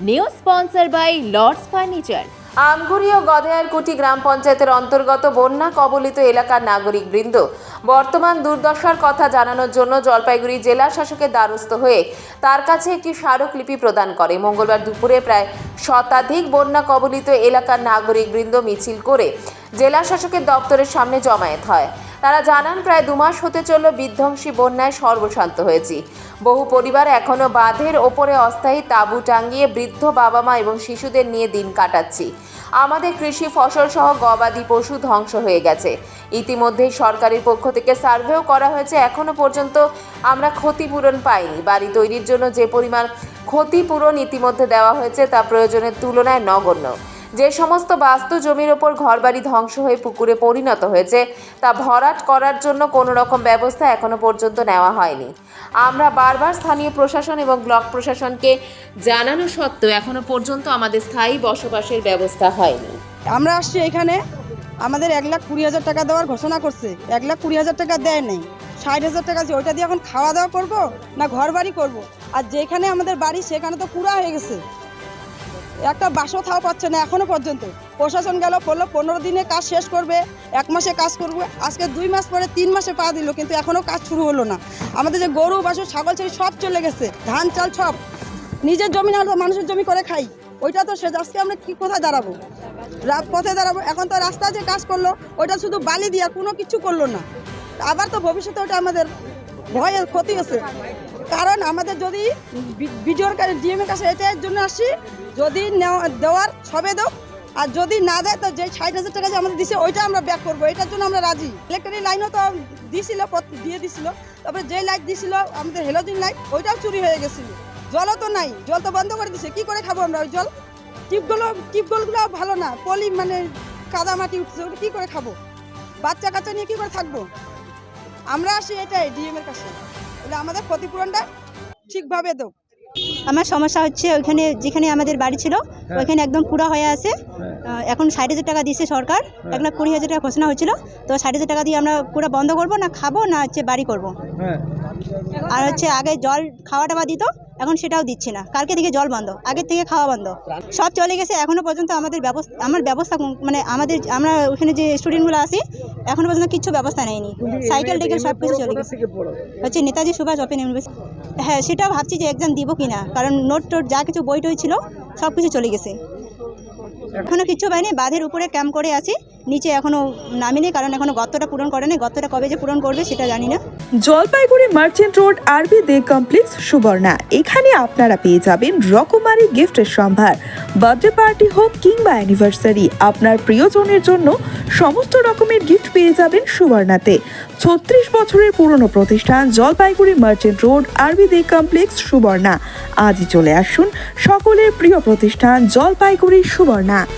New sponsor by Lords furniture Amguri ও গধেয়ারকুটি গ্রাম পঞ্চায়েতের অন্তর্গত বন্যা কবলিত এলাকার নাগরিক বৃন্দ। বর্তমান দুর্দশার কথা জানানোর জন্য জলপাইগুড়ি জেলা শাসকের দ্বারস্থ হয়ে তার কাছে একটি স্মারকলিপি প্রদান করে। মঙ্গলবার দুপুরে প্রায় শতাধিক বন্যা কবলিত এলাকার নাগরিক বৃন্দ মিছিল করে জেলা শাসকের দপ্তরের সামনে জমায়েত হয়। তারা জানান, প্রায় দু মাস হতে চলল বিধ্বংসী বন্যায় সর্বশান্ত হয়েছি। বহু পরিবার এখনও বাঁধের ওপরে অস্থায়ী তাঁবু টাঙ্গিয়ে বৃদ্ধ বাবা মা এবং শিশুদের নিয়ে দিন কাটাচ্ছি। আমাদের কৃষি ফসল সহ গবাদি পশু ধ্বংস হয়ে গেছে। ইতিমধ্যেই সরকারের পক্ষ থেকে সার্ভেও করা হয়েছে। এখনও পর্যন্ত আমরা ক্ষতিপূরণ পাইনি। বাড়ি তৈরির জন্য যে পরিমাণ ক্ষতিপূরণ ইতিমধ্যে দেওয়া হয়েছে তা প্রয়োজনের তুলনায় নগণ্য। যে সমস্ত বাস্তু জমির ওপর ঘরবাড়ি ধ্বংস হয়ে পুকুরে পরিণত হয়েছে, তা ভরাট করার জন্য কোনো রকম ব্যবস্থা এখনও পর্যন্ত নেওয়া হয়নি। আমরা বারবার স্থানীয় প্রশাসন এবং ব্লক প্রশাসনকে জানানো সত্ত্বেও এখনও পর্যন্ত আমাদের স্থায়ী বসবাসের ব্যবস্থা হয়নি। আমরা আসছি এখানে, আমাদের এক লাখ কুড়ি হাজার টাকা দেওয়ার ঘোষণা করছে। এক লাখ কুড়ি হাজার টাকা দেয় নেই। ষাট হাজার টাকা আছে ওইটা দিয়ে এখন খাওয়া দাওয়া করব না ঘর বাড়ি করব? আর যেখানে আমাদের বাড়ি, সেখানে তো পুরা হয়ে গেছে। একটা বাসও থাও পাচ্ছে না এখনও পর্যন্ত। প্রশাসন গেল, বলল পনেরো দিনে কাজ শেষ করবে, এক মাসে কাজ করবে। আজকে দুই মাস পরে তিন মাসে পা দিল, কিন্তু এখনও কাজ শুরু হলো না। আমাদের যে গরু বাসু ছাগল ছেড়ে সব চলে গেছে, ধান, চাল সব। নিজের জমি না মানুষের জমি করে খাই। ওইটা তো সে আজকে আমরা কি কোথায় দাঁড়াবো? রাত পথে দাঁড়াবো। এখন তো রাস্তা যে কাজ করল, ওইটা শুধু বালি দিয়া কোনো কিছু করল না। আবার তো ভবিষ্যতে ওটা আমাদের ভয়ের ক্ষতি হচ্ছে। কারণ আমাদের যদি বিডিওর কাছে ডিএমের কাছে এটার জন্য আসি, যদি দেওয়ার সবে দাও, আর যদি না দেয়, তো যে ষাট হাজার টাকা যে আমাদের দিছে, ওইটা আমরা ব্যাক করব। এটার জন্য আমরা রাজি। ইলেকট্রিক লাইনও তো দিছিল দিয়ে দিছিল। তারপরে যে লাইট দিছিল, আমাদের হেলোজিন লাইট ওইটাও চুরি হয়ে গেছিল। জলও তো নাই, জল তো বন্ধ করে দিছে। কি করে খাব আমরা ওই জল? টিপগুলো টিপগুলো ভালো না। পলি মানে কাদা মাটি উঠছে, ওটা কী করে খাব? বাচ্চা কাচ্চা নিয়ে কী করে থাকব? আমরা আসি এটাই, ডিএম এর কাছে। আমাদের ক্ষতিপূরণটা ঠিকভাবে দেব আমার সমস্যা হচ্ছে ওইখানে যেখানে আমাদের বাড়ি ছিল ওইখানে একদম পুরা হয়ে আছে। এখন ষাট হাজার টাকা দিচ্ছে সরকার এক লাখ কুড়ি হাজার টাকা ঘোষণা হয়েছিল। তো ষাট হাজার টাকা দিয়ে আমরা পুরো বন্ধ করব না খাব না হচ্ছে বাড়ি করব। আর হচ্ছে আগে জল খাওয়া টাওয়া দিত এখন সেটাও দিচ্ছে না। কালকে থেকে জল বন্ধ, আগের থেকে খাওয়া বন্ধ। সব চলে গেছে, এখনও পর্যন্ত আমাদের ব্যবস্থা, আমার ব্যবস্থা মানে আমাদের, আমরা ওখানে যে স্টুডেন্টগুলো আসি এখনও পর্যন্ত কিচ্ছু ব্যবস্থা নেয়নি। সাইকেল টাইকেল সব কিছু চলে গেছে। হচ্ছে নেতাজি সুভাষ ওপেন ইউনিভার্সিটি হ্যাঁ সেটাও ভাবছি যে এক্সাম দিব কি না কারণ নোট টোট যা কিছু বই টই ছিল, সব কিছু চলে গেছে। এখনও কিচ্ছু পাইনি বাঁধের উপরে ক্যাম্প করে আছি, নিচে এখনও নামিনি, কারণ এখনও গর্তটা পূরণ করেনি, গর্তটা কবে যে পূরণ করবে সেটা জানি না। জলপাইগুড়ি মার্চেন্ট রোড, আরবি দে কমপ্লেক্স, সুবর্ণা। এখানে আপনারা পেয়ে যাবেন রকমারি গিফটের সম্ভার। বার্থডে পার্টি হোক কিংবা অ্যানিভার্সারি, আপনার প্রিয়জনের জন্য সমস্ত রকমের গিফট পেয়ে যাবেন সুবর্ণাতে। ছত্রিশ বছরের পুরনো প্রতিষ্ঠান জলপাইগুড়ি মার্চেন্ট রোড, আরবি দে কমপ্লেক্স, সুবর্ণা। আজই চলে আসুন সকলের প্রিয় প্রতিষ্ঠান জলপাইগুড়ি সুবর্ণা। Or not.